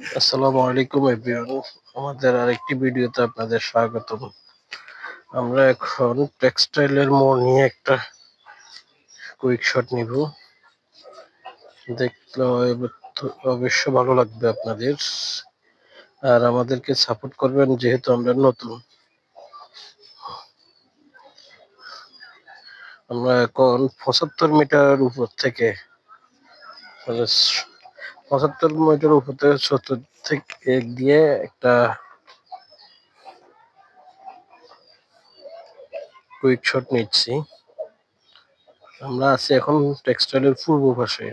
আসসালামু আলাইকুম এভরিওয়ান আমাদের আরেকটি ভিডিওতে আপনাদের স্বাগতম। আমরা এখন টেক্সটাইলের মোড় নিয়ে একটা কুইক শট নিব। দেখলে অবশ্য ভালো লাগবে আপনাদের। আর আমাদেরকে সাপোর্ট করবেন যেহেতু আমরা নতুন। আমরা এখন পঁচাত্তর মিটার উপর থেকে পঁচাত্তর মিটার উপর থেকে সত্তর থেকে গিয়ে একটা কুইক শট নিচ্ছি। আমরা আছি এখন টেক্সটাইলের পূর্ব পাশে।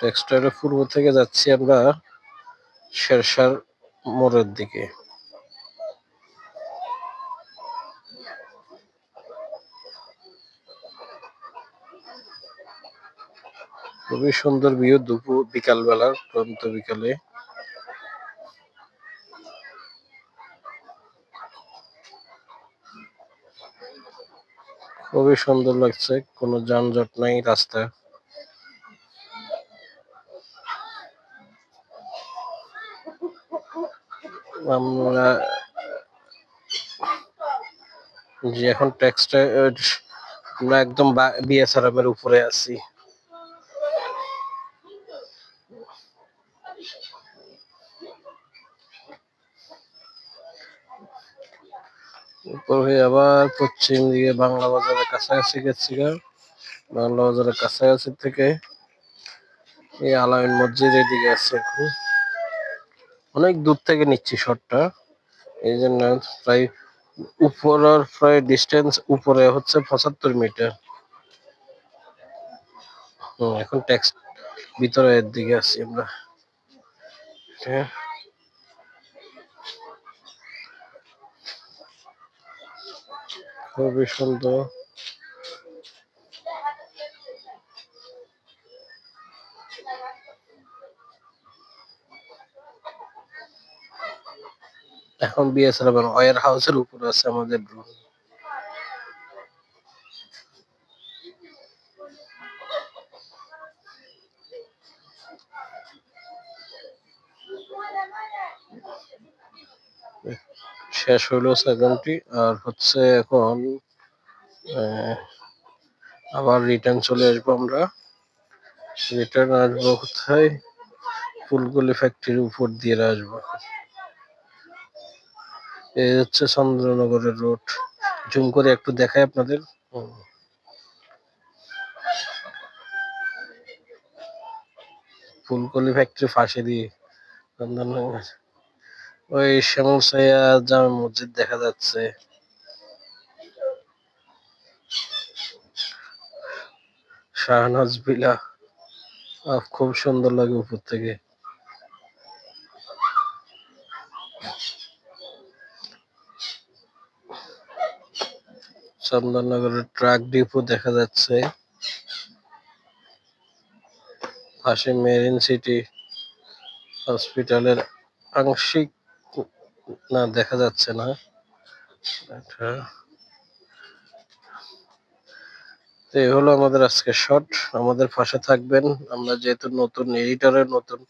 টেক্সটাইলের পূর্ব থেকে যাচ্ছি আমরা শেরশার মোড়ের দিকে। খুবই সুন্দর ভিউ দুপুর বিকাল বেলার ক্লান্ত বিকালে। খুবই সুন্দর লাগছে, কোনো যানজট নাই রাস্তা আমরা যে এখন টেক্সটাইল আমরা একদম বিএসআরএম এর উপরে আছি। উপর হয়ে আবার পশ্চিম দিকে বাংলা বাজারের কাছাকাছি গেছি বাংলা বাজারের কাছাকাছি থেকে এই আলামিন মসজিদ এদিকে আছে এখন। অনেক দূর থেকে নিচ্ছি শটটা। এই জন্য প্রায় উপরের প্রায় ডিস্টেন্স উপরে হচ্ছে পঁচাত্তর মিটার এখন ট্যাক্স ভিতরের দিকে আছি আমরা। হ্যাঁ। খুবই সুন্দর। এখন বিএসএফ ওয়ার হাউসের উপরে আছে আমাদের ড্রোন শেষ হইল সেভেন্টি আর হচ্ছে এখন আবার রিটার্ন চলে আসব আমরা। রিটার্ন আসব কোথায়? ফুলগুলি ফ্যাক্টরির উপর দিয়ে আসব। এই হচ্ছে চন্দ্রনগরের রোড জুম করে একটু দেখাই আপনাদের। ফুলকলি ফ্যাক্টরি ফাঁসে দিয়ে চন্দননগর ওই শ্যামল সাইয়া জামা মসজিদ দেখা যাচ্ছে। শাহনাজ বিলা খুব সুন্দর লাগে উপর থেকে। চন্দননগরের ট্রাক ডিপো দেখা যাচ্ছে। পাশে মেরিন সিটি হসপিটালের আংশিক না, দেখা যাচ্ছে না। তো এই হলো আমাদের আজকে শট আমাদের পাশে থাকবেন। আমরা যেহেতু নতুন এডিটরের নতুন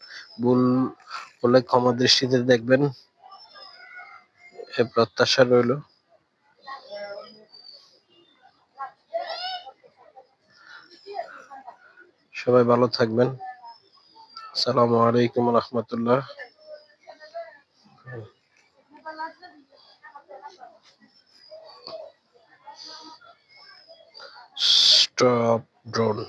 ভুল হলে ক্ষমা দৃষ্টিতে দেখবেন। এ প্রত্যাশা রইল। সবাই ভালো থাকবেন। আসসালামু আলাইকুম রহমতুল্লাহ। Stop drone